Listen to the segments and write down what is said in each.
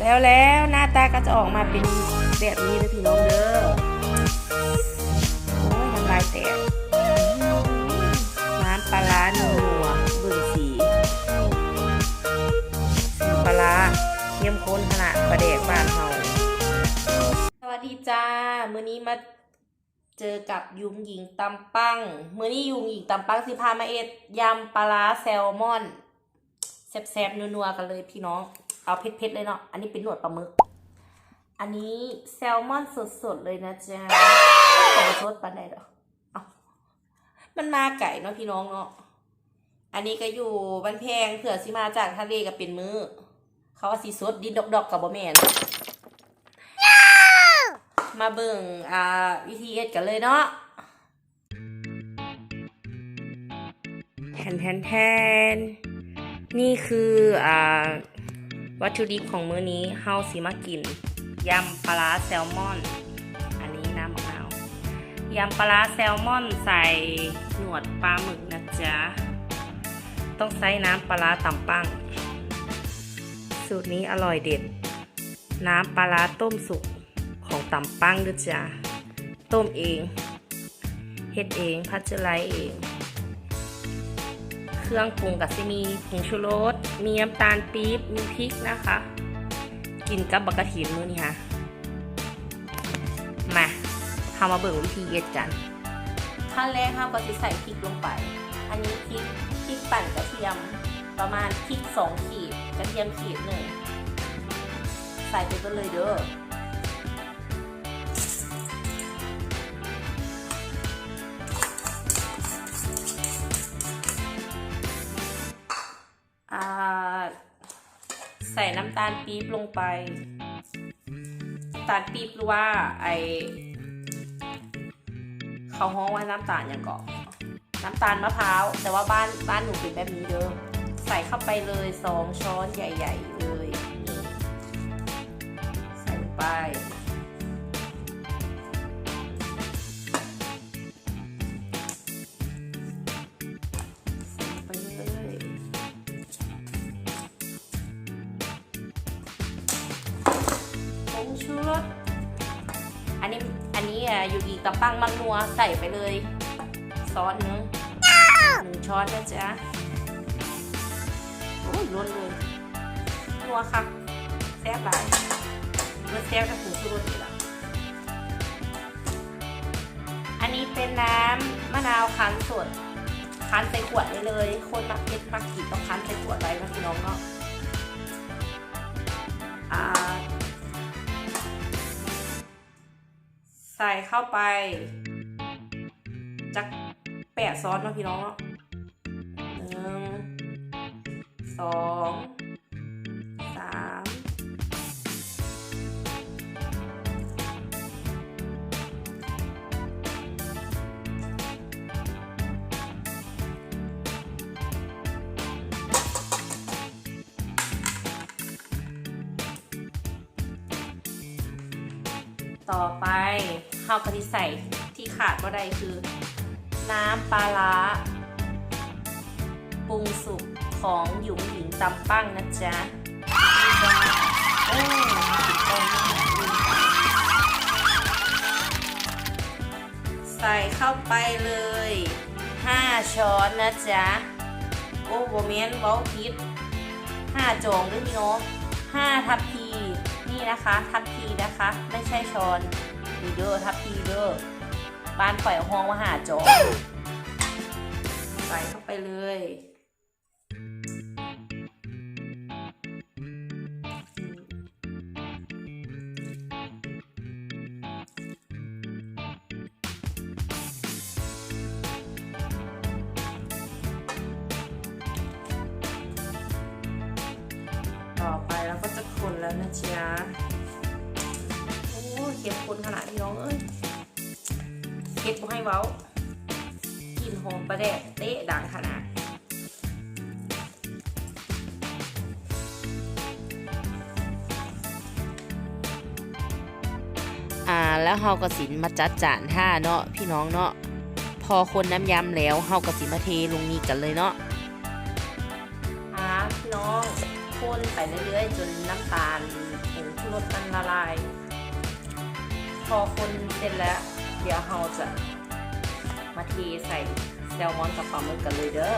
แล้วแล้วหน้าตาก็จะออกมาเป็นแบบนี้เลยพี่น้องเด้อโอ้ยน้ำลายแตกน้ำปลาร้านัวเบิ่งสีสีปลาร้าเข้มข้นขนาดปลาแดกบ้านเฮาสวัสดีจ้ามื้อนี้มาเจอกับยุงหญิงตำปังมื้อนี้ยุงหญิงตำปังสิพามาเอ็ดยำปลาร้าแซลมอนแซ่บๆนัวๆกันเลยพี่น้อง เอาเผ็ดๆเลยเนาะ อันนี้เป็นหนวดปลาหมึก อันนี้แซลมอนสดๆเลยนะจ๊ะขอโทษปันใดดอกเอมันมาไก่เนาะพี่น้องเนาะ อันนี้ก็อยู่บ้านแพงเผื่อสิมาจากทะเลก็เป็นมือเขาว่าสีสดดินดอกๆกับบ่แม่นมาเบิ่งอ่าวิธีเอ็ดกันเลยเนาะแทนแทนแทนนี่คืออ่า วัตถุดิบของมื้อนี้เฮาสิมากินยำปลาแซลมอน อันนี้น้ำมะนาวยำปลาแซลมอนใส่หนวดปลาหมึกนะจ๊ะ ต้องใช้น้ำปลาต่ำปังสูตรนี้อร่อยเด็ด น้ำปลาร้าต้มสุกของต่ำปังด้วยจ้ะ ต้มเอง เฮ็ดเองพัชไลเอง เครื่องปรุงกับซิมีผงชูรส มีน้ำตาลปี๊บ มีพริกนะคะ กินกับบักกะถินมื้อนี้ค่ะ มาเข้ามาเบิ่งวิธีเย็ดกันขั้นแรกเราก็จะใส่พริกลงไป อันนี้พริกพริกปั่นกระเทียมประมาณพริกสองขีดกระเทียมขีดหนึ่งใส่ไปก็เลยเด้อ ส่น้ำตาลปี๊บลงไปน้ำตาลปี๊บหรือว่าไอเขาห้องว่าน้ำตาลอย่างก่อนน้ำตาลมะพร้าว แต่ว่าบ้านบ้านหนูเป็นแบบนี้เด้อใส่เข้าไปเลยสองช้อนใหญ่ ๆ เลย ใส่ไป อันนี้อะอยู่อีกตะปังมังนัวใส่ไปเลยซอสหนึงหนึ่งช้อนนะจ๊ะโอ้ยล้นเลยนัวค่ะแซ่บหลายเมื่อแซ่บกับผงชูรสนี่ละอันนี้เป็นน้ำมะนาวคั้นสดคั้นใส่ขวดได้เลย คนมักเม็ดมักกินต้องคั้นใส่ขวดไว้นะพี่น้องเนาะอ่า ใส่เข้าไปจักแปดซอสเนาะพี่น้องเนาะหนึ่งสอง ต่อไปข้าวกะทิใส่ที่ขาดก็ได้คือ น้ำปลาร้าปรุงสุกของหยุงหญิงตำปั้งนะจ๊ะโอ้ใส่เข้าไปเลย 5 ช้อนนะจ๊ะ โอ้โบเมนเว้าพิษ5จองด้วยพี่น้อง5ทัพพี นี่นะคะทับพีนะคะ ไม่ใช่ช้อนดูเด้อทับพีเด้อบ้านข่อยห้องมาหาจอใส่เข้าไปเลย เราก็จะคนแล้วนะจ๊ะโอ้เข็มข้นขนาดพี่น้องเอ้ยเก็บให้เว้ากลินหอมประแดกเตะดังขนาดอ่าแล้วเฮาก็สินมาจัดจานท่าเนาะพี่น้องเนาะพอคนน้ำยำแล้วเฮาก็สินมาเทลงนี้กันเลยเนาะอ่าพี่น้อง นไปเรื่อยๆ จนน้ำตาลโอ้รสมันละลาย พอคนเสร็จแล้ว เดี๋ยวเราจะมาเทใส่แซลมอนกับปลาหมึกกันเลยเด้อ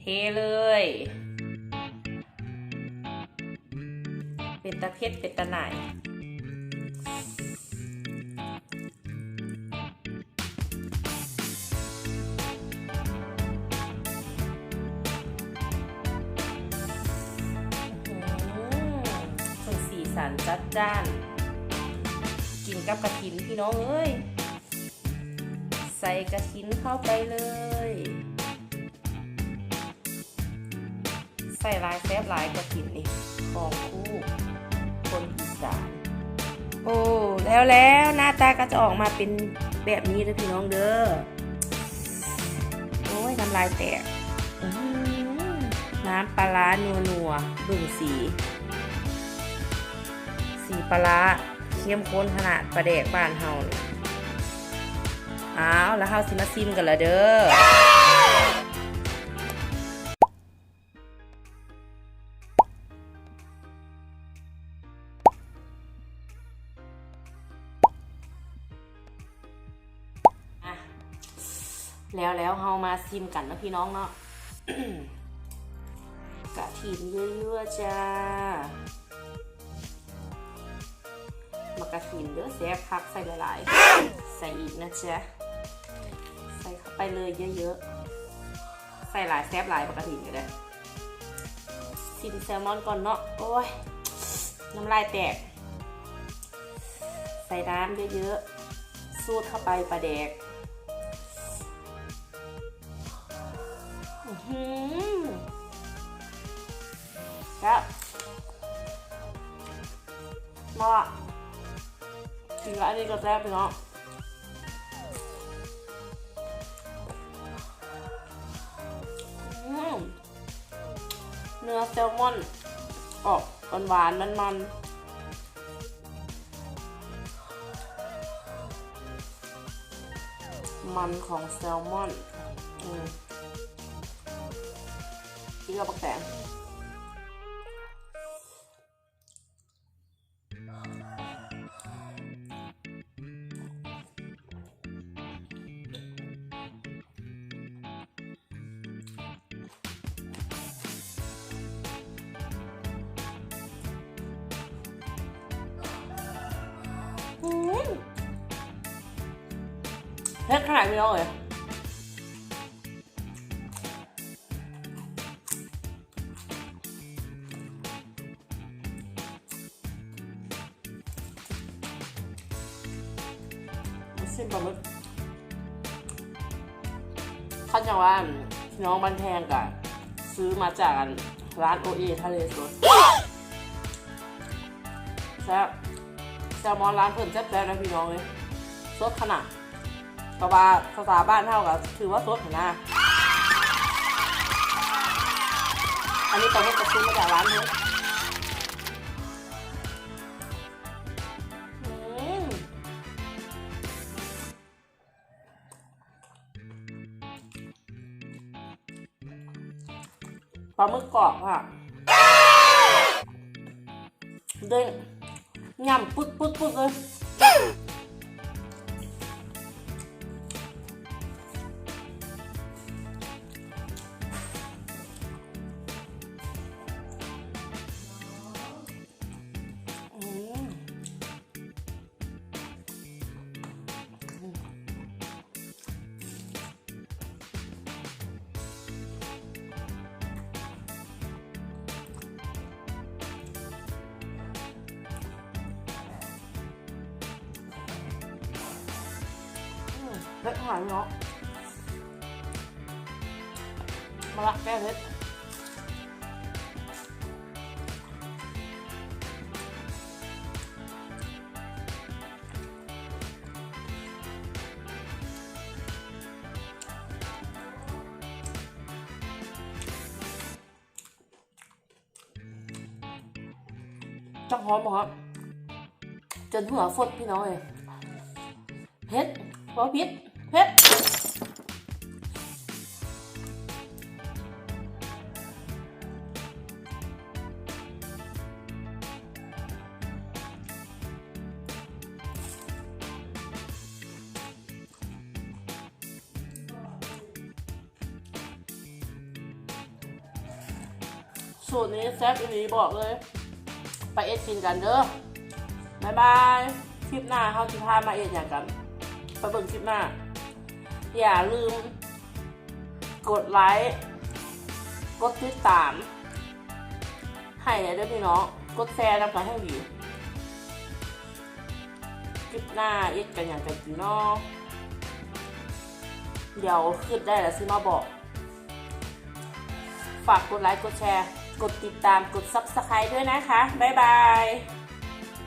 เทเลย เป็นตะเพ็ดเป็นตะไหน จ้าน กินกับกระถินพี่น้องเอ้ย ใส่กระถินเข้าไปเลย ใส่ลายแซบลายกระถินนี่ของคู่คนอีสานโอ้แล้วแล้วหน้าตาก็จะออกมาเป็นแบบนี้เลยพี่น้องเด้อโอ้ยน้ำลายแตกน้ำปลาร้านัวนัวๆเบึ่งสี สีปลาร้าเข้มข้นขนาดปลาแดกบ้านเฮานี่อ้าวแล้วเฮาสิมาซิมกันละเด้อแล้วแล้วเฮามาซิมกันนะพี่น้องเนาะกะทินเยอะๆจ้า กระถินเด้อแซ่บคักใส่หลายๆ ใส่อีกนะจ๊ะใส่เข้าไปเลยเยอะๆ ใส่หลายแซ่บหลายมากระถินก็ได้ซิมแซลมอนก่อนเนาะโอ้ยน้ำลายแตก ใส่น้ำเยอะๆ สูดเข้าไปปลาแดกอื้อหือครับมาะ กินกับอันนี้ก็แซ่บพี่น้องอืมเนื้อแซลมอนออกหวานๆมันๆมันของแซลมอนอืมกินกับปักแตง เผ็ดขนาดนี้เลยซิมปลาหมึกเขาจะว่าพี่น้องบ้านแพงกันซื้อมาจากร้านโอเอทะเลสดแซ่บ ซลมอนร้านเพิ่นแซ่บๆนะพี่น้องเลยสดขนาดกว่าภาษาบ้านเท่ากับถือว่าสดอยู่นะอันนี้ปลาหมึกก็ซื้อมาจากร้านเลยอืมปลาหมึกกรอบค่ะเด้ง ยำ อืมเผ็ดหายเนาะมาละแก้เผ็ดจังหอมครับจนหัวฟดพี่น้องเลยเผ็ดพอพิษ สูตรนี้แซ่บอีนี้บอกเลย ไปเอ็ดกินกันเด้อบายบาย คลิปหน้าเขาจะพามาเอ็ดอย่างกัน ไปเบิ่งคลิปหน้า อย่าลืม กดไลค์ กดติดตาม ให้เนี่ยเด้วยพี่น้อง กดแชร์นำกันให้ดีคลิปหน้าเอ็ดกันอย่างกันพี่น้องเดี๋ยวขึ้นได้แล้วซื้อมาบอก ฝากกดไลค์ กดแชร์ กดติดตาม กด Subscribe ด้วยนะคะ บ๊ายบาย